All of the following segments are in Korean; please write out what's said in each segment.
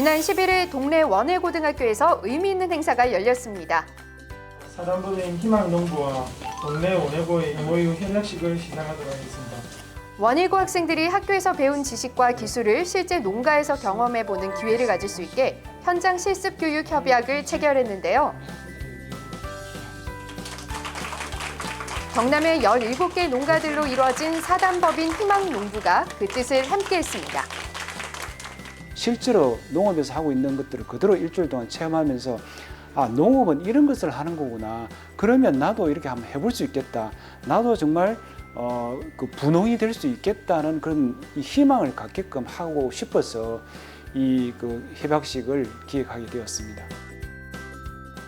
지난 11일 동래 원해고등학교에서 의미 있는 행사가 열렸습니다. 사단법인 희망농부와 동네 원해고의 MOU 협약식을 시작하도록 하겠습니다. 원일고 학생들이 학교에서 배운 지식과 기술을 실제 농가에서 경험해보는 기회를 가질 수 있게 현장 실습 교육 협약을 체결했는데요. 경남의 17개 농가들로 이루어진 사단법인 희망농부가 그 뜻을 함께했습니다. 실제로 농업에서 하고 있는 것들을 그대로 일주일 동안 체험하면서 아 농업은 이런 것을 하는 거구나 그러면 나도 이렇게 한번 해볼 수 있겠다 나도 정말 어, 그 분홍이 될 수 있겠다는 그런 이 희망을 갖게끔 하고 싶어서 이 그 협약식을 기획하게 되었습니다.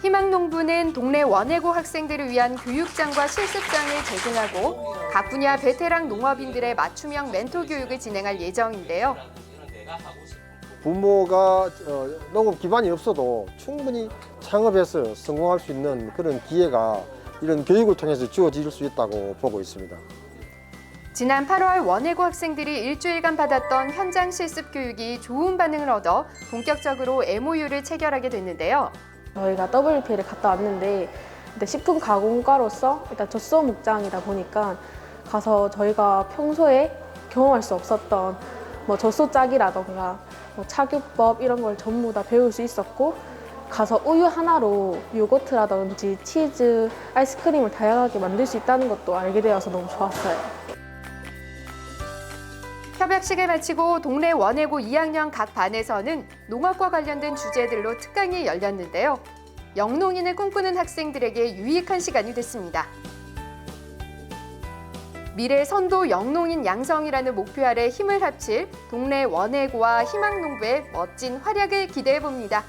희망농부는 동네 원해고 학생들을 위한 교육장과 실습장을 제공하고 각 분야 베테랑 농업인들의 맞춤형 멘토 교육을 진행할 예정인데요. 부모가 어, 농업 기반이 없어도 충분히 창업해서 성공할 수 있는 그런 기회가 이런 교육을 통해서 주어질 수 있다고 보고 있습니다. 지난 8월 원해고 학생들이 일주일간 받았던 현장 실습 교육이 좋은 반응을 얻어 본격적으로 MOU를 체결하게 됐는데요. 저희가 WP를 갔다 왔는데 근데 식품 가공과로서 일단 젖소 목장이다 보니까 가서 저희가 평소에 경험할 수 없었던 뭐 젖소 짝이라던가 뭐 착유법 이런 걸 전부 다 배울 수 있었고 가서 우유 하나로 요거트라든지 치즈, 아이스크림을 다양하게 만들 수 있다는 것도 알게 되어서 너무 좋았어요. 협약식을 마치고 동네 원해고 2학년 각 반에서는 농업과 관련된 주제들로 특강이 열렸는데요. 영농인을 꿈꾸는 학생들에게 유익한 시간이 됐습니다. 미래 선도 영농인 양성이라는 목표 아래 힘을 합칠 동네 원해고와 희망농부의 멋진 활약을 기대해 봅니다.